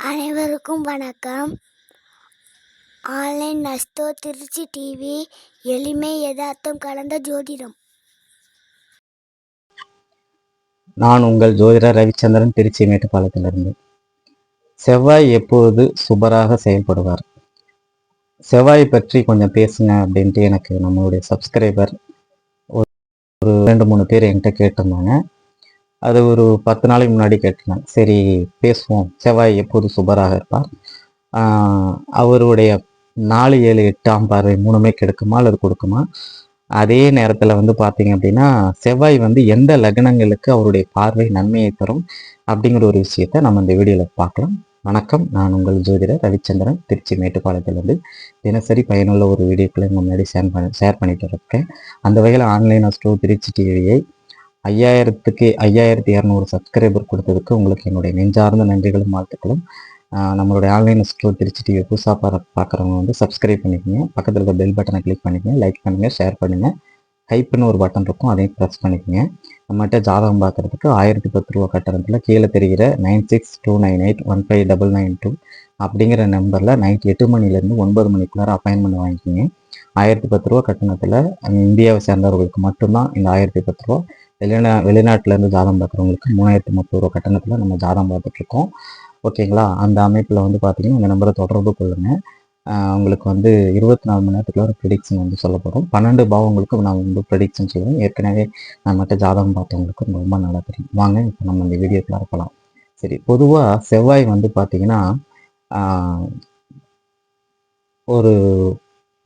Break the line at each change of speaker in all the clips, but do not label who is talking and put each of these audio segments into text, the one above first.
அனைவருக்கும் வணக்கம். Online நஸ்தோ Trichy TV எளிமை யதார்த்தம் கலந்த ஜோதிடம்.
நான் உங்கள் ஜோதிடர் ரவிச்சந்திரன் திருச்சி மேட்டுப்பாளையத்திலிருந்து. செவ்வாய் எப்போது சுபராக செயல்படுவார்? செவ்வாய் பற்றி கொஞ்சம் பேசுங்க அப்படின்ட்டு எனக்கு நம்மளுடைய சப்ஸ்கிரைபர் ஒரு ஒரு ரெண்டு மூணு பேர் என்கிட்ட கேட்டிருந்தாங்க. அது ஒரு பத்து நாளைக்கு முன்னாடி கேட்டேன். சரி பேசுவோம். செவ்வாய் எப்போது சுபராக இருப்பார்? அவருடைய நாலு ஏழு எட்டாம் பார்வை மூணுமே கெடுக்குமா அல்லது கொடுக்குமா? அதே நேரத்தில் வந்து பார்த்தீங்க அப்படின்னா செவ்வாய் வந்து எந்த லக்னங்களுக்கு அவருடைய பார்வை நன்மையை தரும் அப்படிங்கிற ஒரு விஷயத்த நம்ம இந்த வீடியோவில் பார்க்கலாம். வணக்கம். நான் உங்கள் ஜோதிடர் ரவிச்சந்திரன் திருச்சி மேட்டுப்பாளையத்திலிருந்து. தினசரி பயனுள்ள ஒரு வீடியோக்களை முன்னாடி ஷேர் பண்ணி ஷேர் பண்ணிட்டு இருக்கேன். அந்த வகையில் ஆன்லைன் அஸ்ட்ரோ திருச்சி டிவியை ஐயாயிரத்துக்கு ஐயாயிரத்தி இரநூறு சப்ஸ்கிரைபர் கொடுத்ததுக்கு உங்களுக்கு என்னுடைய நெஞ்சார்ந்த நன்றிகளும் வாழ்த்துக்களும். நம்மளுடைய ஆன்லைன் ஸ்டோ திருச்சி டிவி புதுசாக பார பார்க்குறவங்க வந்து சப்ஸ்கிரைப் பண்ணிக்கோங்க. பக்கத்தில் இருக்க பெல் பட்டனை கிளிக் பண்ணிக்கோங்க. லைக் பண்ணுங்கள் ஷேர் பண்ணுங்கள் ஹைப்புன்னு ஒரு பட்டன் இருக்கும் அதையும் ப்ரெஸ் பண்ணிக்கோங்க. நம்மகிட்ட ஜாதகம் பார்க்குறதுக்கு ஆயிரத்தி பத்து ரூபா கட்டணத்தில் கீழே தெரிகிற nine six two nine eight one five double nine two அப்படிங்கிற நம்பரில் நைட் எட்டு மணிலேருந்து ஒன்பது மணிக்குள்ளார அப்பாயின்மெண்ட் வாங்கிக்கிங்க. ஆயிரத்தி பத்து ரூபா கட்டணத்தில் இந்தியாவை சேர்ந்தவர்களுக்கு மட்டும்தான் இந்த ஆயிரத்தி பத்து ரூபா வெளிநா வெளிநாட்டிலேருந்து ஜாதகம் பார்க்குறவங்களுக்கு மூணாயிரத்தி முப்பது ரூபா கட்டணத்தில் நம்ம ஜாதகம் பார்த்துட்ருக்கோம். ஓகேங்களா? அந்த அமைப்பில் வந்து பார்த்தீங்கன்னா இந்த நம்பரை தொடர்பு கொள்ளுங்கள் உங்களுக்கு வந்து இருபத்தி நாலு மணி நேரத்துக்குள்ள ஒரு ப்ரெடிக்ஷன் வந்து சொல்ல போகிறோம் பன்னெண்டு பாவங்களுக்கு நான் வந்து ப்ரெடிக்ஷன் சொல்லுவேன் ஏற்கனவே நான் மட்டும் ஜாதகம் பார்த்தவங்களுக்கு ரொம்ப நல்லா தெரியும். வாங்க இப்போ நம்ம இந்த வீடியோக்குள்ள இருக்கலாம் சரி பொதுவாக செவ்வாய் வந்து பார்த்தீங்கன்னா ஒரு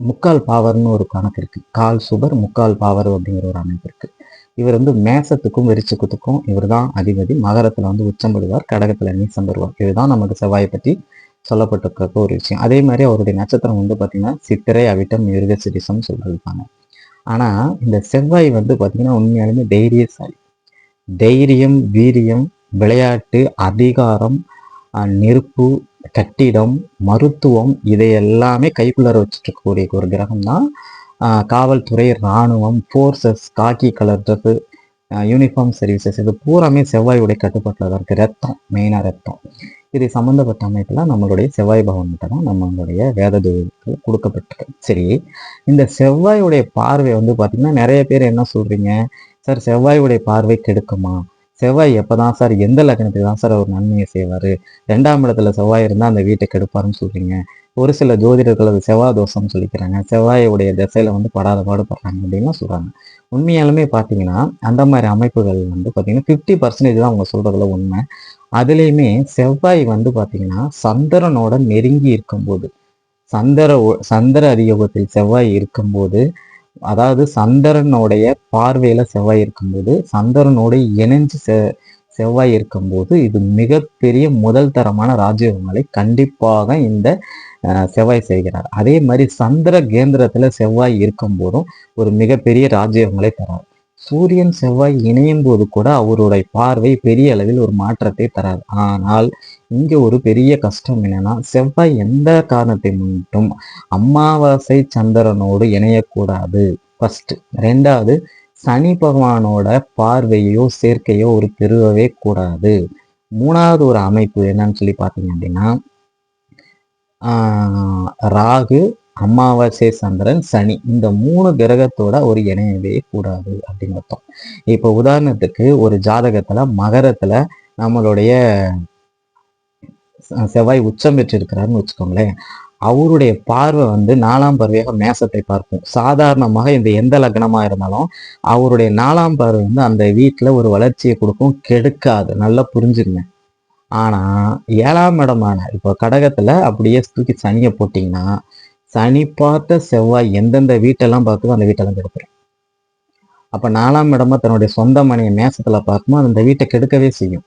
முக்கால் பாவர்னு ஒரு கணக்கு இருக்குது கால் சுபர் முக்கால் பாவர் அப்படிங்கிற ஒரு அமைப்பு இருக்குது இவர் வந்து மேசத்துக்கும் வெறிச்சுக்கத்துக்கும் இவர் தான் அதிபதி. மகரத்தில் வந்து உச்சம் பெறுவார் கடகத்தில் நீசம் பெறுவார். இதுதான் நமக்கு செவ்வாயை பற்றி சொல்லப்பட்டிருக்க ஒரு விஷயம். அதே மாதிரி அவருடைய நட்சத்திரம் வந்து பார்த்தீங்கன்னா சித்திரை அவிட்டம் மிருக சிரிசம் சொல்லியிருப்பாங்க ஆனா இந்த செவ்வாய் வந்து பார்த்தீங்கன்னா உண்மையாலுமே தைரியசாலி. தைரியம் வீரியம் விளையாட்டு அதிகாரம் நெருப்பு கட்டிடம் மருத்துவம் இதை எல்லாமே கைக்குள்ளார வச்சுட்டு இருக்கக்கூடிய ஒரு கிரகம் தான் காவல்துறை இராணுவம் forces khaki colour dress uniform services இது பூராமே செவ்வாயுடைய கட்டுப்பாட்டில் தான் இருக்குது ரத்தம் மெயினாக ரத்தம் இது சம்மந்தப்பட்ட அமைப்பில் நம்மளுடைய செவ்வாய் பவன்கிட்ட தான் நம்மளுடைய வேததுக்கு கொடுக்கப்பட்டிருக்கு. சரி இந்த செவ்வாயுடைய பார்வை வந்து பார்த்திங்கன்னா நிறைய பேர் என்ன சொல்கிறீங்க சார் செவ்வாயுடைய பார்வை கெடுக்குமா? செவ்வாய் எப்பதான் சார் எந்த லக்னத்துக்கு தான் சார் அவர் நன்மையை செய்வார்? ரெண்டாம் இடத்துல செவ்வாய் இருந்தால் அந்த வீட்டை கெடுப்பாருன்னு சொல்கிறீங்க ஒரு சில ஜோதிடர்கள் அது செவ்வாய் தோஷம்னு சொல்லிக்கிறாங்க. செவ்வாயுடைய திசையில வந்து படாத பாடுபடுறாங்க அப்படின்லாம் சொல்றாங்க. உண்மையாலுமே பார்த்தீங்கன்னா அந்த மாதிரி அமைப்புகள் வந்து பார்த்தீங்கன்னா ஃபிஃப்டி பர்சன்டேஜ் தான் அவங்க சொல்றதுல உண்மை. அதுலேயுமே செவ்வாய் வந்து பார்த்தீங்கன்னா சந்திரனோட நெருங்கி இருக்கும்போது சந்திர சந்திர அதியோகத்தில் செவ்வாய் இருக்கும்போது அதாவது சந்திரனுடைய பார்வையில செவ்வாய் இருக்கும்போது சந்திரனோட இணைஞ்சு செ செவ்வாய் இருக்கும்போது இது மிகப்பெரிய முதல் தரமான ராஜயோகங்களை கண்டிப்பாக இந்த செவ்வாய் செய்கிறார். அதே மாதிரி சந்திர கேந்திரத்துல செவ்வாய் இருக்கும் போதும் ஒரு மிகப்பெரிய ராஜ்யங்களை தரார். சூரியன் செவ்வாய் இணையும் போது கூட அவருடைய பார்வை பெரிய அளவில் ஒரு மாற்றத்தை தராது ஆனால் இங்க ஒரு பெரிய கஷ்டம் என்னன்னா செவ்வாய் எந்த காரணத்தை முன்னிட்டும் அமாவாசை சந்திரனோடு இணையக்கூடாது. ஃபர்ஸ்ட் ரெண்டாவது சனி பகவானோட பார்வையோ சேர்க்கையோ ஒரு பெருகவே கூடாது. மூணாவது ஒரு அமைப்பு என்னன்னு சொல்லி பார்த்தீங்க அப்படின்னா ராகு அமாவாசை சந்திரன் சனி இந்த மூணு கிரகத்தோட ஒரு இணையவே கூடாது அப்படின்னு அர்த்தம். இப்போ உதாரணத்துக்கு ஒரு ஜாதகத்துல மகரத்துல நம்மளுடைய செவ்வாய் உச்சம் பெற்றிருக்கிறாருன்னு வச்சுக்கோங்களேன். அவருடைய பார்வை வந்து நாலாம் பார்வையாக மேசத்தை பார்க்கும். சாதாரணமாக இந்த எந்த லக்னமா இருந்தாலும் அவருடைய நாலாம் பார்வை வந்து அந்த வீட்டுல ஒரு வளர்ச்சியை கொடுக்கும். கெடுக்காது. நல்லா புரிஞ்சுங்க ஆனா ஏழாம் இடமான இப்போ கடகத்துல அப்படியே தூக்கி சனியை போட்டீங்கன்னா சனி பார்த்த செவ்வாய் எந்தெந்த வீட்டெல்லாம் பார்க்குதோ அந்த வீட்டெல்லாம் கெடுத்துரும். அப்ப நாலாம் இடமா தன்னுடைய சொந்த மனையை மேசத்துல பார்க்கும்போது அந்த வீட்டை கெடுக்கவே செய்யும்.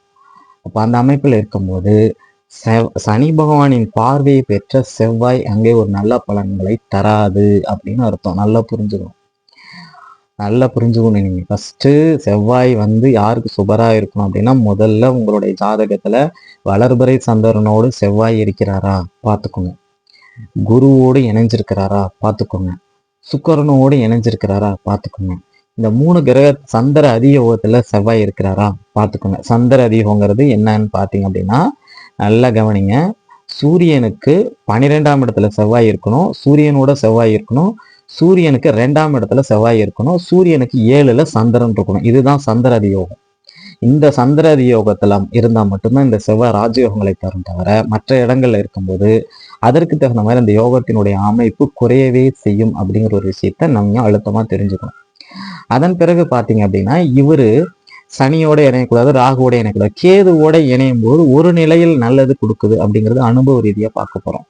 அப்ப அந்த அமைப்பில் இருக்கும்போது செவ் சனி பகவானின் பார்வையை பெற்ற செவ்வாய் அங்கே ஒரு நல்ல பலன்களை தராது அப்படின்னு அர்த்தம். நல்லா புரிஞ்சுக்கணும். நல்லா புரிஞ்சுக்கணும் நீங்கள் ஃபஸ்ட்டு செவ்வாய் வந்து யாருக்கு சுபராக இருக்கணும் அப்படின்னா முதல்ல உங்களுடைய ஜாதகத்தில் வளர்பறை சந்திரனோடு செவ்வாய் இருக்கிறாரா? பார்த்துக்கோங்க. குருவோடு இணைஞ்சிருக்கிறாரா? பார்த்துக்கோங்க. சுக்கரனோடு இணைஞ்சிருக்கிறாரா? பார்த்துக்கோங்க. இந்த மூணு கிரக சந்திர அதியோகத்துல செவ்வாய் இருக்கிறாரா? பார்த்துக்கோங்க. சந்திர அதியோகங்கிறது என்னன்னு பார்த்தீங்க அப்படின்னா நல்லா கவனிங்க. சூரியனுக்கு பன்னிரெண்டாம் இடத்துல செவ்வாய் இருக்கணும். சூரியனோட செவ்வாய் இருக்கணும். சூரியனுக்கு ரெண்டாம் இடத்துல செவ்வாய் இருக்கணும். சூரியனுக்கு ஏழுல சந்திரன் இருக்கணும். இதுதான் சந்திரதி யோகம் இந்த சந்திரதி யோகத்துல இருந்தா மட்டும்தான் இந்த செவ்வாய் ராஜயோகங்களை தரும் தவிர மற்ற இடங்கள்ல இருக்கும்போது அதற்கு தகுந்த மாதிரி அந்த யோகத்தினுடைய அமைப்பு குறையவே செய்யும் அப்படிங்கிற ஒரு விஷயத்த நம்ம அழுத்தமா தெரிஞ்சுக்கணும். அதன் பிறகு பாத்தீங்க அப்படின்னா இவரு சனியோட இணையக்கூடாது ராகுவோட இணையக்கூடாது கேதுவோட இணையும் போது ஒரு நிலையில் நல்லது கொடுக்குது அப்படிங்கிறது அனுபவ ரீதியா பார்க்க போறோம்.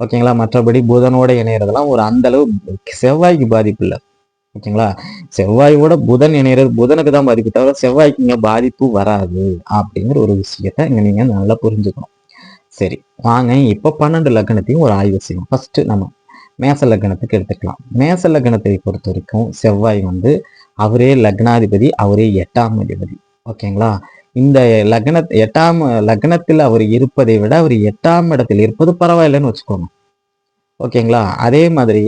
ஓகேங்களா? மற்றபடி புதனோட இணையறதெல்லாம் ஒரு அந்த அளவு செவ்வாய்க்கு பாதிப்பு இல்லை. ஓகேங்களா? செவ்வாயோட புதன் இணையறது புதனுக்கு தான் பாதிப்பு தவிர செவ்வாய்க்கு இங்க பாதிப்பு வராது அப்படிங்கிற ஒரு விஷயத்த இங்க நீங்க நல்லா புரிஞ்சுக்கணும். சரி வாங்க. இப்ப பன்னெண்டு லக்னத்தையும் ஒரு ஆய்வு செய்யணும் ஃபர்ஸ்ட் நம்ம மேச லக்னத்துக்கு எடுத்துக்கலாம். மேச லக்னத்தை பொறுத்த வரைக்கும் செவ்வாய் வந்து அவரே லக்னாதிபதி அவரே எட்டாம் அதிபதி. ஓகேங்களா? இந்த லக்ன எட்டாம் லக்னத்தில் அவர் இருப்பதை விட அவர் எட்டாம் இடத்தில் இருப்பது பரவாயில்லைன்னு வச்சுக்கோங்க. ஓகேங்களா? அதே மாதிரி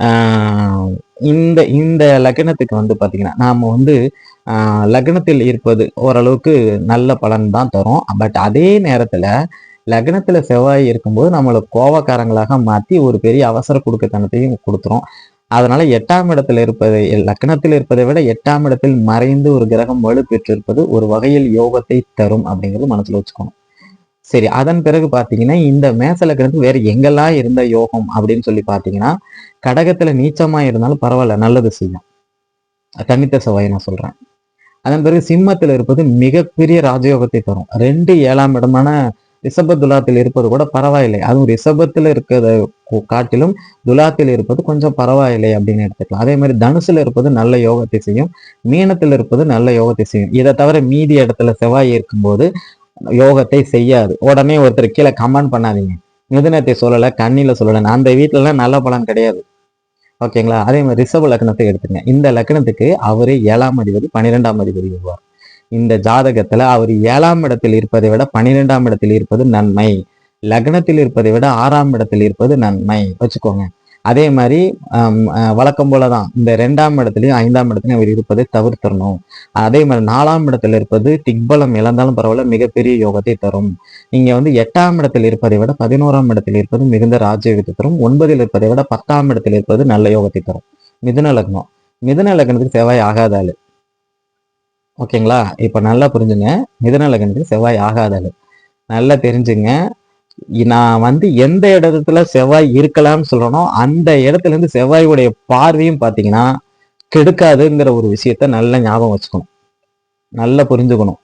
ஆஹ், இந்த இந்த லக்னத்துக்கு வந்து பாத்தீங்கன்னா நாம வந்து ஆஹ், லக்னத்தில் இருப்பது ஓரளவுக்கு நல்ல பலன் தான் தரும். பட் அதே நேரத்துல லக்னத்தில் செவ்வாய் இருக்கும்போது நம்மளை கோவக்காரங்களாக மாத்தி ஒரு பெரிய அவசர கொடுக்கத்தனத்தையும் கொடுத்துரும். அதனால எட்டாம் இடத்துல இருப்பதை லக்னத்தில் இருப்பதை விட எட்டாம் இடத்தில் மறைந்து ஒரு கிரகம் வலு பெற்றிருப்பது ஒரு வகையில் யோகத்தை தரும் அப்படிங்கிறது மனசுல வச்சுக்கணும். சரி அதன் பிறகு பாத்தீங்கன்னா இந்த மேச லக்னத்துக்கு வேற எங்கெல்லாம் இருந்த யோகம் அப்படின்னு சொல்லி பாத்தீங்கன்னா கடகத்துல நீச்சமா இருந்தாலும் பரவாயில்ல நல்லது செய்யும். தனித்த செவ்வாய் நான் சொல்றேன். அதன் பிறகு சிம்மத்தில் இருப்பது மிகப்பெரிய ராஜயோகத்தை தரும். ரெண்டு ஏழாம் இடமான ரிஷப துலாத்தில் இருப்பது கூட பரவாயில்லை. அதுவும் ரிஷபத்தில் இருக்கிறத காட்டிலும் துலாத்தில் இருப்பது கொஞ்சம் பரவாயில்லை அப்படின்னு எடுத்துக்கலாம். அதே மாதிரி தனுசுல இருப்பது நல்ல யோகத்தை செய்யும் மீனத்தில் இருப்பது நல்ல யோகத்தை செய்யும் இதை தவிர மீதி இடத்துல செவ்வாய் இருக்கும்போது யோகத்தை செய்யாது. உடனே ஒருத்தர் கீழே கமெண்ட் பண்ணாதீங்க. மிதுனத்தை சொல்லலை கண்ணில சொல்லலை அந்த வீட்டிலலாம் நல்ல பலன் கிடையாது. ஓகேங்களா? அதே மாதிரி ரிஷப லக்னத்தை எடுத்துங்க. இந்த லக்னத்துக்கு அவரே ஏழாம் அதிபதி பன்னிரெண்டாம் அதிபதி வருவார். இந்த ஜாதகத்துல அவர் ஏழாம் இடத்தில் இருப்பதை விட பன்னிரெண்டாம் இடத்தில் இருப்பது நன்மை. லக்னத்தில் இருப்பதை விட ஆறாம் இடத்தில் இருப்பது நன்மை. வச்சுக்கோங்க. அதே மாதிரி ஆம், வழக்கம் போலதான். இந்த ரெண்டாம் இடத்துலயும் ஐந்தாம் இடத்துலையும் அவர் இருப்பதை தவிர்த்தரணும் அதே மாதிரி நாலாம் இடத்துல இருப்பது திக்பலம் இழந்தாலும் பரவாயில்ல மிகப்பெரிய யோகத்தை தரும். இங்க வந்து எட்டாம் இடத்தில் இருப்பதை விட பதினோராம் இடத்தில் இருப்பது மிகுந்த ராஜயோகத்தை தரும். ஒன்பதில் இருப்பதை விட பத்தாம் இடத்தில் இருப்பது நல்ல யோகத்தை தரும். மிதுன லக்னம். மிதுன லக்னத்துக்கு செவ்வாய் ஆகாத ஆளு. ஓகேங்களா? இப்போ நல்லா புரிஞ்சுங்க. மிதுன செவ்வாய் ஆகாதது. நல்லா தெரிஞ்சுங்க. நான் வந்து எந்த இடத்துல செவ்வாய் இருக்கலாம்னு சொல்றேனோ அந்த இடத்துல இருந்து செவ்வாயுடைய பார்வையும் பார்த்தீங்கன்னா கெடுக்காதுங்கிற ஒரு விஷயத்த நல்லா ஞாபகம் வச்சுக்கணும். நல்லா புரிஞ்சுக்கணும்.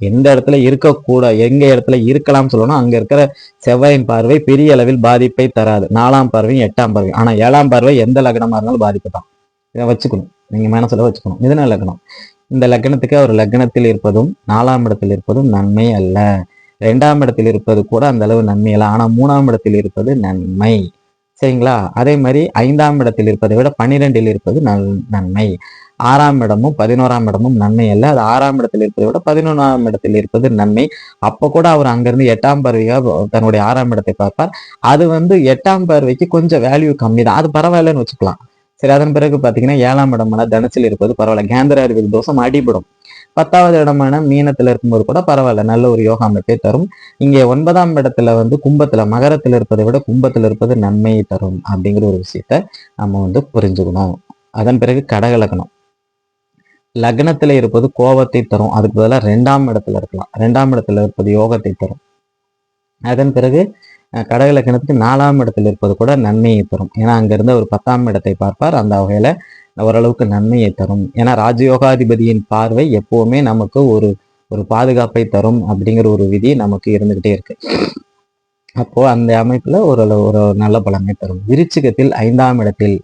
எந்த இடத்துல இருக்கக்கூட எங்க இடத்துல இருக்கலாம்னு சொல்லணும் அங்க இருக்கிற செவ்வாயின் பார்வை பெரிய அளவில் பாதிப்பை தராது. நாலாம் பார்வையும் எட்டாம் பார்வை. ஆனா ஏழாம் பார்வை எந்த லக்னமா இருந்தாலும் பாதிப்பு தான். இதை வச்சுக்கணும். நீங்க மனசுல வச்சுக்கணும். மிதுன லக்னம். இந்த லக்னத்துக்கு அவர் லக்னத்தில் இருப்பதும் நாலாம் இடத்தில் இருப்பதும் நன்மை அல்ல. ரெண்டாம் இடத்தில் இருப்பது கூட அந்த அளவு நன்மை அல்ல. ஆனால் மூணாம் இடத்தில் இருப்பது நன்மை. சரிங்களா? அதே மாதிரி ஐந்தாம் இடத்தில் இருப்பதை விட பன்னிரெண்டில் இருப்பது நல் நன்மை. ஆறாம் இடமும் பதினோராம் இடமும் நன்மை அல்ல. அது ஆறாம் இடத்தில் இருப்பதை விட பதினொன்றாம் இடத்தில் இருப்பது நன்மை. அப்போ கூட அவர் அங்கிருந்து எட்டாம் பார்வையாக தன்னுடைய ஆறாம் இடத்தை பார்ப்பார். அது வந்து எட்டாம் பார்வைக்கு கொஞ்சம் வேல்யூ கம்மி தான் அது பரவாயில்லன்னு வச்சுக்கலாம். சரி அதன் பிறகு பார்த்தீங்கன்னா ஏழாம் இடமான தனுசில் இருப்பது பரவாயில்ல. கேந்திராதிபதி தோஷம் அடிபடும். பத்தாவது இடமான மீனத்துல இருக்கும்போது கூட பரவாயில்ல. நல்ல ஒரு யோகா அமைப்பை தரும். இங்கே ஒன்பதாம் இடத்துல வந்து கும்பத்துல மகரத்துல இருப்பதை விட கும்பத்துல இருப்பது நன்மையை தரும் அப்படிங்கிற ஒரு விஷயத்த நம்ம வந்து புரிஞ்சுக்கணும். அதன் பிறகு கடக லக்னம் லக்னத்துல இருப்பது கோபத்தை தரும். அதுக்கு பதிலாக ரெண்டாம் இடத்துல இருக்கலாம். ரெண்டாம் இடத்துல இருப்பது யோகத்தை தரும். அதன் பிறகு கடகலக்கணத்துக்கு நாலாம் இடத்துல இருப்பது கூட நன்மையை தரும். ஏன்னா அங்கிருந்து ஒரு பத்தாம் இடத்தை பார்ப்பார். அந்த வகையில ஓரளவுக்கு நன்மையை தரும். ஏன்னா ராஜயோகாதிபதியின் பார்வை எப்பவுமே நமக்கு ஒரு ஒரு பாதுகாப்பை தரும் அப்படிங்கிற ஒரு விதி நமக்கு இருந்துகிட்டே இருக்கு. அப்போ அந்த அமைப்புல ஒரு ஒரு நல்ல பலனை தரும். விருச்சிகத்தில் ஐந்தாம் இடத்தில்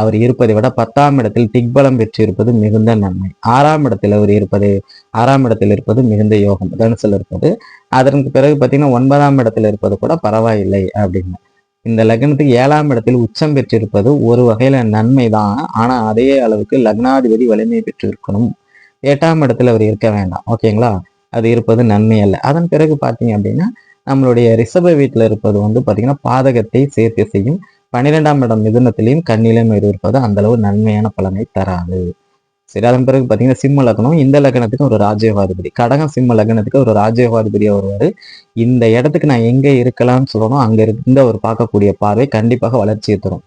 அவர் இருப்பதை விட பத்தாம் இடத்தில் திக்பலம் பெற்றிருப்பது மிகுந்த நன்மை. ஆறாம் இடத்தில் அவர் இருப்பது ஆறாம் இடத்தில் இருப்பது மிகுந்த யோகம். தனுசில் இருப்பது. அதற்கு பிறகு பார்த்தீங்கன்னா ஒன்பதாம் இடத்தில் இருப்பது கூட பரவாயில்லை அப்படின்னு. இந்த லக்னத்துக்கு ஏழாம் இடத்தில் உச்சம் பெற்றிருப்பது ஒரு வகையில நன்மை தான் ஆனா அதே அளவுக்கு லக்னாதிபதி வலிமை பெற்றிருக்கணும். எட்டாம் இடத்துல அவர் இருக்க வேண்டாம். ஓகேங்களா? அது இருப்பது நன்மை அல்ல. அதன் பிறகு பார்த்தீங்க அப்படின்னா நம்மளுடைய ரிஷப வீட்டில் இருப்பது வந்து பார்த்தீங்கன்னா பாதகத்தை சேர்த்து செய்யும் பன்னிரெண்டாம் இடம் மிதுனத்திலையும் கண்ணிலையும் இருப்பது அந்த அளவு நன்மையான பலனை தராது. சரி அதன் பிறகு பார்த்தீங்கன்னா சிம்ம லக்னம். இந்த லக்னத்துக்கு ஒரு ராஜயோகாதிபதி கடகம் சிம்ம லக்னத்துக்கு ஒரு ராஜயோகாதிபதியா வருவார். இந்த இடத்துக்கு நான் எங்கே இருக்கலாம்னு சொல்லணும் அங்கே இருந்து அவர் பார்க்கக்கூடிய பார்வை கண்டிப்பாக வளர்ச்சியை தரும்.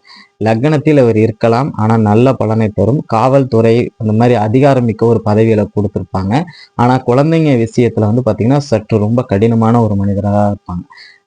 லக்னத்தில் அவர் இருக்கலாம் ஆனால் நல்ல பலனை தரும். காவல்துறை அந்த மாதிரி அதிகாரமிக்க ஒரு பதவியில் கொடுத்துருப்பாங்க. ஆனால் குழந்தைங்க விஷயத்தில் வந்து பார்த்திங்கன்னா சற்று ரொம்ப கடினமான ஒரு மனிதராக இருப்பாங்க.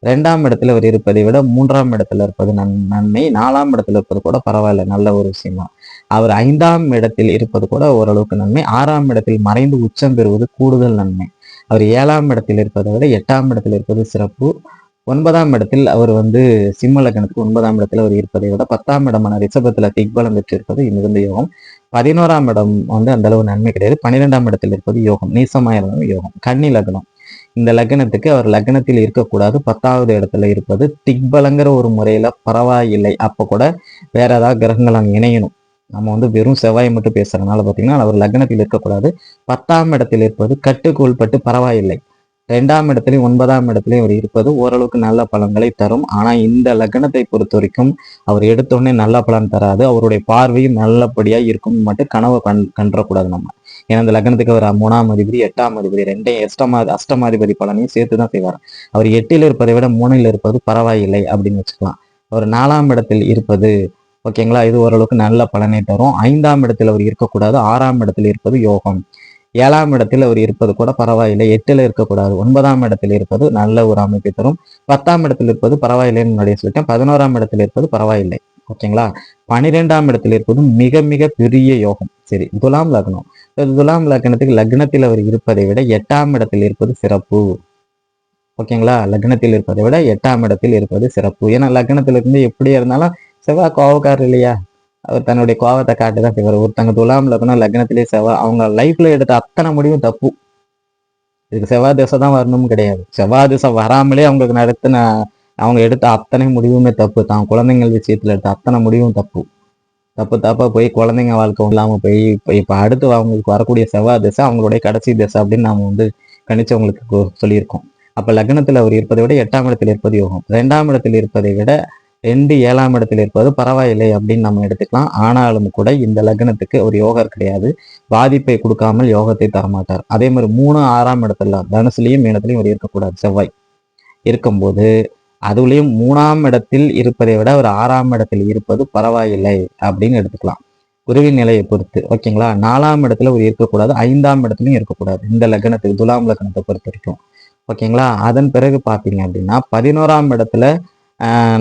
ரெண்டாம் இடத்துல அவர் இருப்பதை விட மூன்றாம் இடத்துல இருப்பது நன் நன்மை. நாலாம் இடத்துல இருப்பது கூட பரவாயில்ல. நல்ல ஒரு விஷயமா அவர் ஐந்தாம் இடத்தில் இருப்பது கூட ஓரளவுக்கு நன்மை. ஆறாம் இடத்தில் மறைந்து உச்சம் பெறுவது கூடுதல் நன்மை. அவர் ஏழாம் இடத்தில் இருப்பதை விட எட்டாம் இடத்தில் இருப்பது சிறப்பு. ஒன்பதாம் இடத்தில் அவர் வந்து சிம்ம லக்னத்துக்கு ஒன்பதாம் இடத்துல அவர் இருப்பதை விட பத்தாம் இடமான ரிஷபத்துல திக்பலம் பெற்றிருப்பது மிகுந்த யோகம். பதினோராம் இடம் வந்து அந்த அளவு நன்மை கிடையாது. பன்னிரெண்டாம் இடத்தில் இருப்பது யோகம். நீசமாயிருந்தாலும் யோகம். கன்னி லக்னம். இந்த லக்னத்துக்கு அவர் லக்னத்தில் இருக்கக்கூடாது. பத்தாவது இடத்துல இருப்பது திக்பலங்கிற ஒரு முறையில பரவாயில்லை. அப்ப கூட வேற ஏதாவது கிரகங்கள் அங்க இணையணும். நம்ம வந்து வெறும் செவ்வாய் மட்டும் பேசுறதுனால பாத்தீங்கன்னா அவர் லக்னத்தில் இருக்கக்கூடாது. பத்தாம் இடத்தில் இருப்பது கட்டுக்கோள் பட்டு பரவாயில்லை. ரெண்டாம் இடத்துலயும் ஒன்பதாம் இடத்துலயும் அவர் இருப்பது ஓரளவுக்கு நல்ல பலன்களை தரும். ஆனா இந்த லக்னத்தை பொறுத்த வரைக்கும் அவர் எடுத்தோடனே நல்ல பலன் தராது. அவருடைய பார்வையும் நல்லபடியா இருக்கும் மட்டும் கனவை கண் கன்றக்கூடாது நம்ம. ஏன்னா இந்த லக்னத்துக்கு அவர் மூணாம் அதிபதி எட்டாம் அதிபதி ரெண்டையும் அஷ்டமா அஷ்டமாதிபதி பலனையும் சேர்த்து தான் செய்வார். அவர் எட்டில் இருப்பதை விட மூணில் இருப்பது பரவாயில்லை அப்படின்னு வச்சுக்கலாம். அவர் நாலாம் இடத்தில் இருப்பது ஓகேங்களா? இது ஓரளவுக்கு நல்ல பலனை தரும் ஐந்தாம் இடத்தில் அவர் இருக்கக்கூடாது ஆறாம் இடத்தில் இருப்பது யோகம். ஏழாம் இடத்தில் அவர் இருப்பது கூட பரவாயில்லை எட்டில் இருக்கக்கூடாது. ஒன்பதாம் இடத்தில் இருப்பது நல்ல ஒரு அமைப்பை தரும். பத்தாம் இடத்தில் இருப்பது பரவாயில்லைன்னு முன்னாடியே சொல்லிட்டேன். பதினோராம் இடத்தில் இருப்பது பரவாயில்லை ஓகேங்களா? பனிரெண்டாம் இடத்தில் இருப்பது மிக மிக பெரிய யோகம். சரி துலாம் லக்னம். துலாம் லக்னத்துக்கு லக்னத்தில் அவர் இருப்பதை விட எட்டாம் இடத்தில் இருப்பது சிறப்பு. ஓகேங்களா? லக்னத்தில் இருப்பதை விட எட்டாம் இடத்தில் இருப்பது சிறப்பு. ஏன்னா லக்னத்துல இருந்து எப்படி இருந்தாலும் செவ்வாய் கோவக்காரர் இல்லையா? அவர் தன்னுடைய கோவத்தை காட்டி தான் செய்வார். ஒருத்தங்க துலாம் இருக்கணும் லக்னத்திலேயே செவ்வாய் அவங்க லைஃப்ல எடுத்த அத்தனை முடிவும் தப்பு. இதுக்கு செவ்வாய் திசை தான் வரணும்னு கிடையாது. செவ்வாய் திசை வராமலே அவங்களுக்கு நடத்தின அவங்க எடுத்த அத்தனை முடிவுமே தப்பு. தான் குழந்தைங்கள் விஷயத்துல எடுத்த அத்தனை முடிவும் தப்பு. தப்பு தப்பா போய் குழந்தைங்க வாழ்க்கை இல்லாம போய் இப்போ இப்போ அடுத்து அவங்களுக்கு வரக்கூடிய செவ்வாய் திசை அவங்களுடைய கடைசி திசை அப்படின்னு நாம வந்து கணிச்சவங்களுக்கு அவங்களுக்கு சொல்லியிருக்கோம். அப்ப லக்னத்துல அவர் இருப்பதை விட எட்டாம் இடத்தில் இருப்பது யோகம். ரெண்டாம் இடத்தில் இருப்பதை விட ரெண்டு ஏழாம் இடத்தில் இருப்பது பரவாயில்லை அப்படின்னு நம்ம எடுத்துக்கலாம். ஆனாலும் கூட இந்த லக்னத்துக்கு ஒரு யோகர் கிடையாது. பாதிப்பை கொடுக்காமல் யோகத்தை தரமாட்டார். அதே மாதிரி மூணு ஆறாம் இடத்துல தனுசுலையும் மீனத்திலையும் ஒரு இருக்கக்கூடாது. செவ்வாய் இருக்கும்போது அதுலயும் மூணாம் இடத்தில் இருப்பதை விட ஒரு ஆறாம் இடத்தில் இருப்பது பரவாயில்லை அப்படின்னு எடுத்துக்கலாம். குருவின் நிலையை பொறுத்து ஓகேங்களா? நாலாம் இடத்துல ஒரு இருக்கக்கூடாது ஐந்தாம் இடத்துலயும் இருக்கக்கூடாது. இந்த லக்னத்துக்கு துலாம் லக்னத்தை பொறுத்த வரைக்கும் ஓகேங்களா? அதன் பிறகு பார்த்தீங்க அப்படின்னா பதினோராம் இடத்துல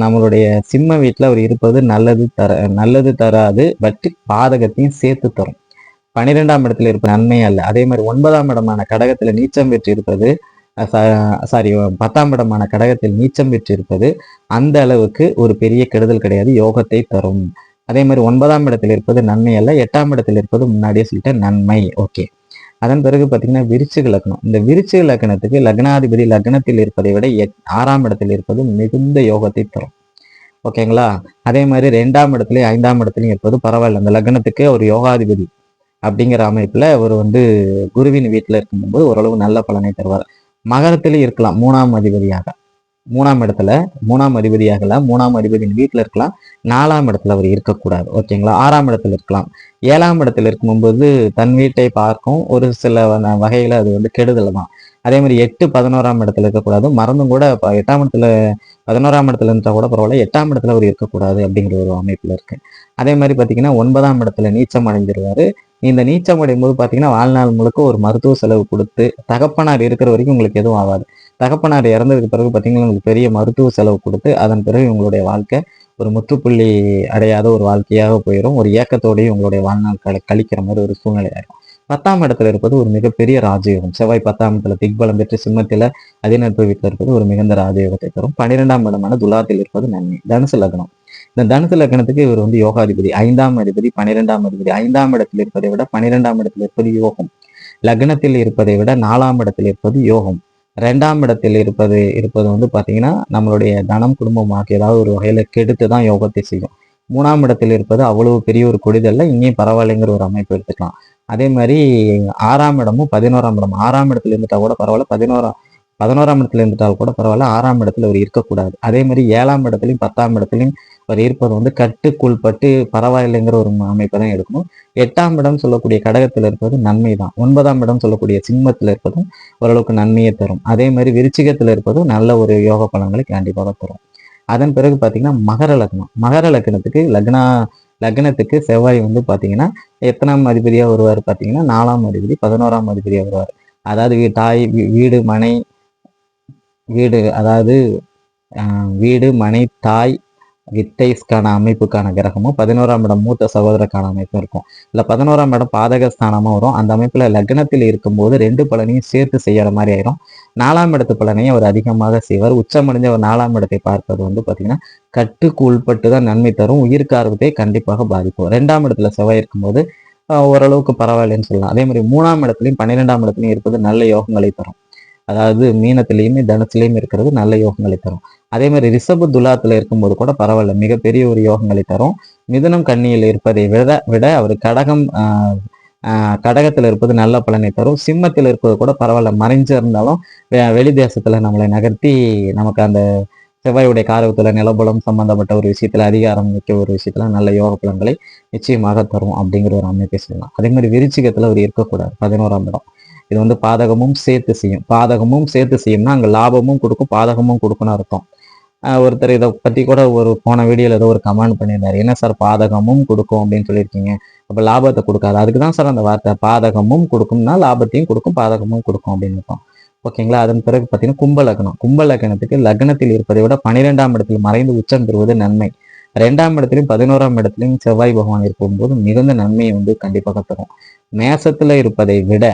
நம்மளுடைய சிம்ம வீட்டில் அவர் இருப்பது நல்லது தர நல்லது தராது பட் பாதகத்தையும் சேர்த்து தரும். பன்னிரெண்டாம் இடத்துல இருப்ப நன்மை அல்ல. அதே மாதிரி ஒன்பதாம் இடமான கடகத்தில் நீச்சம் பெற்று இருப்பது சாரி பத்தாம் இடமான கடகத்தில் நீச்சம் பெற்று இருப்பது அந்த அளவுக்கு ஒரு பெரிய கெடுதல் கிடையாது யோகத்தை தரும். அதே மாதிரி ஒன்பதாம் இடத்தில் இருப்பது நன்மை அல்ல எட்டாம் இடத்தில் இருப்பது முன்னாடியே சொல்லிட்ட நன்மை. ஓகே. அதன் பிறகு பார்த்தீங்கன்னா விருச்சிக லக்னம். இந்த விருச்சிக லக்னத்துக்கு லக்னாதிபதி லக்னத்தில் இருப்பதை விட எட்- ஆறாம் இடத்தில் இருப்பது மிகுந்த யோகத்தை தரும். ஓகேங்களா? அதே மாதிரி ரெண்டாம் இடத்துலயும் ஐந்தாம் இடத்துலயும் இருப்பது பரவாயில்ல. அந்த லக்னத்துக்கு ஒரு யோகாதிபதி அப்படிங்கிற அமைப்புல அவர் வந்து குருவின் வீட்டுல இருக்கும்போது ஓரளவு நல்ல பலனை தருவார். மகரத்திலே இருக்கலாம் மூணாம் அதிபதியாக. மூணாம் இடத்துல மூணாம் அதிபதியாகல மூணாம் அதிபதியின் வீட்டில் இருக்கலாம் நாலாம் இடத்துல அவர் இருக்கக்கூடாது. ஓகேங்களா ஆறாம் இடத்துல இருக்கலாம். ஏழாம் இடத்துல இருக்கும்போது தன் வீட்டை பார்க்கும் ஒரு சில வ- அது வந்து கெடுதல் தான். அதே மாதிரி எட்டு பதினோராம் இடத்துல இருக்கக்கூடாது. மறந்தும் கூட எட்டாம் இடத்துல பதினோராம் இடத்துல இருந்தால் கூட பரவாயில்ல எட்டாம் இடத்துல அவர் இருக்கக்கூடாது அப்படிங்கிற ஒரு அமைப்பில் இருக்கு. அதே மாதிரி பார்த்தீங்கன்னா ஒன்பதாம் இடத்துல நீச்சம் அடைஞ்சிருவாரு. இந்த நீச்சம் அடையும் போது பார்த்தீங்கன்னா வாழ்நாள் முழுக்க ஒரு மருத்துவ செலவு கொடுத்து தகப்பனார் இருக்கிற வரைக்கும் உங்களுக்கு எதுவும் ஆகாது. தகப்பனார் இறந்ததுக்கு பிறகு பார்த்தீங்கன்னா உங்களுக்கு பெரிய மருத்துவ செலவு கொடுத்து அதன் பிறகு உங்களுடைய வாழ்க்கை ஒரு முற்றுப்புள்ளி அடையாத ஒரு வாழ்க்கையாக போயிடும் ஒரு ஏக்கத்தோடயும் உங்களுடைய வாழ்நாள் கழி கழிக்கிற மாதிரி ஒரு சூழ்நிலை ஆயிடும் பத்தாம் இடத்துல இருப்பது ஒரு மிகப்பெரிய ராஜயோகம். செவ்வாய் பத்தாம் இடத்துல திக்பலம் பெற்று சிம்மத்தில அதிநட்பு வீட்டில் இருப்பது ஒரு மிகுந்த ராஜயோகத்தை தரும். பன்னிரெண்டாம் இடமான துலாத்தில் இருப்பது நன்மை. தனுசு லக்னம். இந்த தனுசு லக்னத்துக்கு இவர் வந்து யோகாதிபதி. ஐந்தாம் அதிபதி பன்னிரெண்டாம் அதிபதி. ஐந்தாம் இடத்தில் இருப்பதை விட பன்னிரெண்டாம் இடத்தில் இருப்பது யோகம். லக்னத்தில் இருப்பதை விட நாலாம் இடத்தில் இருப்பது யோகம். ரெண்டாம் இடத்தில் இருப்பது இருப்பது வந்து பாத்தீங்கன்னா நம்மளுடைய தனம் குடும்பம் ஆகிய ஏதாவது ஒரு வகையில கெடுத்து தான் யோகத்தை செய்யும். மூணாம் இடத்தில் இருப்பது அவ்வளவு பெரிய ஒரு கொடிதல்ல இங்கேயும் பரவாயில்லைங்கிற ஒரு அமைப்பு எடுத்துக்கலாம். அதே மாதிரி ஆறாம் இடமும் பதினோராம் இடம். ஆறாம் இடத்துல இருந்துட்டா கூட பரவாயில்ல பதினோராம் பதினோராம் இடத்துல இருந்துட்டால் கூட பரவாயில்ல ஆறாம் இடத்துல அவர் இருக்கக்கூடாது. அதே மாதிரி ஏழாம் இடத்துலையும் பத்தாம் இடத்துலையும் அவர் இருப்பது வந்து கட்டுக்குள்பட்டு பரவாயில்லைங்கிற ஒரு அமைப்பை தான் எடுக்கணும். எட்டாம் இடம் சொல்லக்கூடிய கடகத்தில் இருப்பது நன்மை தான். ஒன்பதாம் இடம் சொல்லக்கூடிய சிம்மத்தில் இருப்பதும் ஓரளவுக்கு நன்மையை தரும். அதே மாதிரி விருச்சிகத்தில் இருப்பதும் நல்ல ஒரு யோக பலன்களை கண்டிப்பாக தரும். அதன் பிறகு பார்த்தீங்கன்னா மகர லக்னம். மகர லக்னத்துக்கு லக்னா லக்னத்துக்கு செவ்வாய் வந்து பார்த்தீங்கன்னா எத்தனாம் அதிபதியாக வருவார் பார்த்தீங்கன்னா நாலாம் அதிபதி பதினோராம் அதிபதியாக வருவார். அதாவது வீ- தாய் வீ- வீடு மனை வீடு அதாவது வீடு மனை தாய் வித்தைஸ்க்கான அமைப்புக்கான கிரகமும் பதினோராம் இடம் மூத்த சகோதரக்கான அமைப்பும் இருக்கும். இல்லை பதினோராம் இடம் பாதக ஸ்தானமா வரும். அந்த அமைப்புல லக்னத்தில் இருக்கும்போது ரெண்டு பலனையும் சேர்த்து செய்யற மாதிரி ஆயிரும். நாலாம் இடத்து பலனையும் அவர் அதிகமாக செய்வார். உச்சமடைஞ்ச ஒரு நாலாம் இடத்தை பார்ப்பது வந்து பார்த்தீங்கன்னா கட்டுக்கு உள்பட்டு தான் நன்மை தரும். உயிருக்கு கண்டிப்பாக பாதிக்கும். ரெண்டாம் இடத்துல செவ்வாய் இருக்கும்போது ஓரளவுக்கு பரவாயில்லைன்னு சொல்லலாம். அதே மாதிரி மூணாம் இடத்துலையும் பன்னிரெண்டாம் இடத்துலையும் இருப்பது நல்ல யோகங்களை தரும். அதாவது மீனத்திலையுமே தனுசுலையும் இருக்கிறது நல்ல யோகங்களை தரும். அதே மாதிரி ரிஷப துலாத்துல இருக்கும்போது கூட பரவாயில்ல மிகப்பெரிய ஒரு யோகங்களை தரும். மிதுனம் கண்ணியில் இருப்பதை விட விட அவர் கடகம் கடகத்தில் இருப்பது நல்ல பலனை தரும். சிம்மத்தில் இருப்பது கூட பரவாயில்ல மறைஞ்சு இருந்தாலும் வெளி தேசத்துல நம்மளை நகர்த்தி நமக்கு அந்த செவ்வாயுடைய காரகத்துல நிலபலம் சம்பந்தப்பட்ட ஒரு விஷயத்துல அதிகாரம் மிக்க ஒரு விஷயத்துல நல்ல யோக பலன்களை நிச்சயமாக தரும் அப்படிங்கிற ஒரு அமைப்பை சொல்லலாம். அதே மாதிரி விருச்சிகத்துல அவர் இருக்கக்கூடாது பதினோராம் இடம். இது வந்து பாதகமும் சேர்த்து செய்யும். பாதகமும் சேர்த்து செய்யும்னா அங்கே லாபமும் கொடுக்கும் பாதகமும் கொடுக்கணும்னு அர்த்தம். ஒருத்தர் இதை பற்றி கூட ஒரு போன வீடியோவில் ஏதோ ஒரு கமெண்ட் பண்ணியிருந்தாரு. என்ன சார் பாதகமும் கொடுக்கும் அப்படின்னு சொல்லியிருக்கீங்க. அப்போ லாபத்தை கொடுக்காது. அதுக்கு தான் சார் அந்த வார்த்தை. பாதகமும் கொடுக்கும்னா லாபத்தையும் கொடுக்கும் பாதகமும் கொடுக்கும் அப்படின்னு இருக்கும் ஓகேங்களா? அதன் பிறகு பார்த்தீங்கன்னா கும்ப லக்னம். கும்ப லக்னத்துக்கு லக்னத்தில் இருப்பதை விட பன்னிரெண்டாம் இடத்தில் மறைந்து உச்சம் பெறுவது நன்மை. ரெண்டாம் இடத்துலையும் பதினோராம் இடத்துலையும் செவ்வாய் பகவான் இருக்கும்போது மிகுந்த நன்மையை வந்து கண்டிப்பாக தரும். மேசத்தில் இருப்பதை விட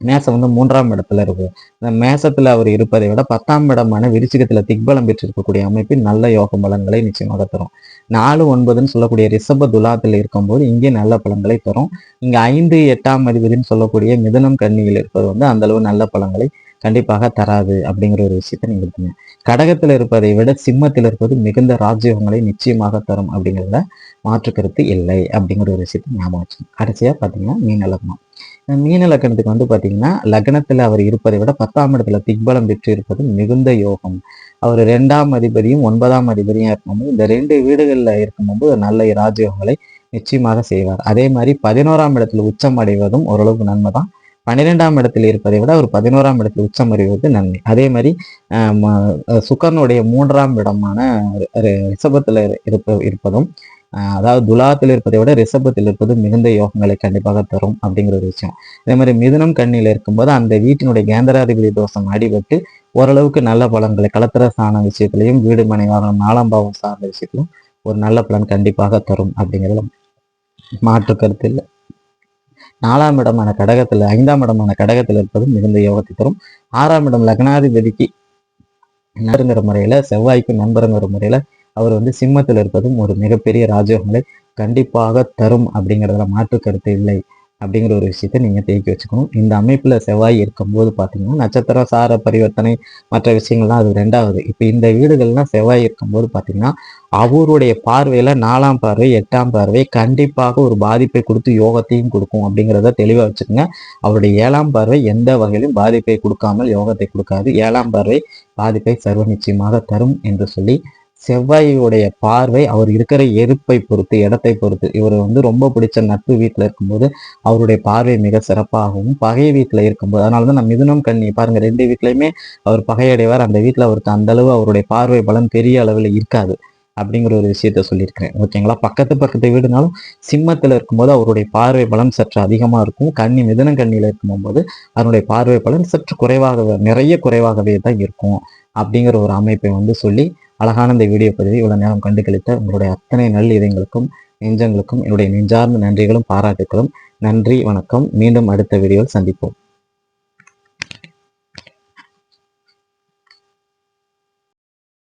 மேசம் வந்து மூன்றாம் இடத்துல இருக்கு. இந்த மேசத்துல அவர் இருப்பதை விட பத்தாம் இடமான விருச்சிகத்துல திக்பலம் பெற்றிருக்கக்கூடிய அமைப்பில் நல்ல யோக பலன்களை நிச்சயமாக தரும். நாலு ஒன்பதுன்னு சொல்லக்கூடிய ரிஷப துலாத்தில் இருக்கும்போது இங்கே நல்ல பலன்களை தரும். இங்க ஐந்து எட்டாம் அதிபதினு சொல்லக்கூடிய மிதுனம் கன்னியில் இருப்பது வந்து அந்த அளவு நல்ல பலன்களை கண்டிப்பாக தராது அப்படிங்கிற ஒரு விஷயத்தை நீங்க இருக்குங்க கடகத்துல இருப்பதை விட சிம்மத்தில் இருப்பது மிகுந்த ராஜ்யோகங்களை நிச்சயமாக தரும் அப்படிங்கிறதுல மாற்று கருத்து இல்லை அப்படிங்கிற ஒரு விஷயத்தை ஞாபகம் வச்சுக்கணும் கடைசியா பாத்தீங்கன்னா மீன் லக்னம் மீன லக்னத்துக்கு வந்து பாத்தீங்கன்னா லக்னத்தில் அவர் இருப்பதை விட பத்தாம் இடத்துல திக்பலம் பெற்று இருப்பது மிகுந்த யோகம். அவர் ரெண்டாம் அதிபதியும் ஒன்பதாம் அதிபதியும் இருக்கும்போது இந்த ரெண்டு வீடுகளில் இருக்கும்போது நல்ல ராஜயோகங்களை நிச்சயமாக செய்வார். அதே மாதிரி பதினோராம் இடத்துல உச்சம் அடைவதும் ஓரளவுக்கு நன்மை தான். பன்னிரெண்டாம் இடத்தில் இருப்பதை விட ஒரு பதினோராம் இடத்தில் உச்சம் அறிவது நன்மை. அதே மாதிரி ஆஹ் ம- சுக்கரனுடைய மூன்றாம் இடமான ரிஷபத்தில் இருப்ப இருப்பதும் அதாவது துலாத்தில் இருப்பதை விட ரிஷபத்தில் இருப்பது மிகுந்த யோகங்களை கண்டிப்பாக தரும் அப்படிங்கிற ஒரு விஷயம். அதே மாதிரி மிதுனம் கண்ணியில் இருக்கும்போது அந்த வீட்டினுடைய கேந்திராதிபதி தோஷம் அடிபட்டு ஓரளவுக்கு நல்ல பலன்களை கலத்திர சாண விஷயத்திலையும் வீடு மனை வாகனம் நாலாம் பாவம் சார்ந்த விஷயத்திலும் ஒரு நல்ல பலன் கண்டிப்பாக தரும் அப்படிங்கிறதுல மாற்று கருத்து இல்லை. நாலாம் இடமான கடகத்துல ஐந்தாம் இடமான கடகத்தில் இருப்பது மிகுந்த யோகத்தை தரும். ஆறாம் இடம் லக்னாதிபதிக்கு நண்பருங்கிற முறையில செவ்வாய்க்கு நண்பருங்கிற முறையில அவர் வந்து சிம்மத்தில் இருப்பதும் ஒரு மிகப்பெரிய ராஜயோகங்களை கண்டிப்பாக தரும் அப்படிங்கிறதுல மாற்று கருத்து இல்லை அப்படிங்கிற ஒரு விஷயத்தை நீங்க தேக்கி வச்சுக்கணும். இந்த அமைப்புல செவ்வாய் இருக்கும்போது பாத்தீங்கன்னா நட்சத்திர சார பரிவர்த்தனை மற்ற விஷயங்கள்லாம் அது ரெண்டாவது. இப்போ இந்த வீடுகள்லாம் செவ்வாய் இருக்கும்போது பாத்தீங்கன்னா அவருடைய பார்வையில நாலாம் பார்வை எட்டாம் பார்வை கண்டிப்பாக ஒரு பாதிப்பை கொடுத்து யோகத்தையும் கொடுக்கும் அப்படிங்கிறத தெளிவா வச்சுக்கோங்க. அவருடைய ஏழாம் பார்வை எந்த வகையிலும் பாதிப்பை கொடுக்காமல் யோகத்தை கொடுக்காது. ஏழாம் பார்வை பாதிப்பை சர்வ நிச்சயமாக தரும் என்று சொல்லி செவ்வாயுடைய பார்வை அவர் இருக்கிற எருப்பை பொறுத்து இடத்தை பொறுத்து இவர் வந்து ரொம்ப பிடிச்ச நட்பு வீட்டில் இருக்கும்போது அவருடைய பார்வை மிக சிறப்பாகவும் பகை வீட்டில் இருக்கும்போது அதனால தான் நான் மிதுனம் கண்ணி பாருங்க ரெண்டு வீட்லையுமே அவர் பகையடைவார். அந்த வீட்டில் அவருக்கு அந்த அளவு அவருடைய பார்வை பலம் பெரிய அளவில் இருக்காது அப்படிங்கிற ஒரு விஷயத்த சொல்லியிருக்கிறேன். ஓகேங்களா? பக்கத்து பக்கத்து வீடுனாலும் சிம்மத்தில் இருக்கும்போது அவருடைய பார்வை பலம் சற்று அதிகமாக இருக்கும். கண்ணி மிதுன கண்ணியில் இருக்கும்போது அதனுடைய பார்வை பலன் சற்று குறைவாகவே நிறைய குறைவாகவே தான் இருக்கும் அப்படிங்கிற ஒரு அமைப்பை வந்து சொல்லி அழகான இந்த வீடியோ பதிவை இவ்வளவு நேரம் கண்டு கழித்த உங்களுடைய அத்தனை நல் இதயங்களுக்கும் நெஞ்சங்களுக்கும் என்னுடைய நெஞ்சார்ந்த நன்றிகளும் பாராட்டுகளும். நன்றி வணக்கம். மீண்டும் அடுத்த வீடியோவில் சந்திப்போம்.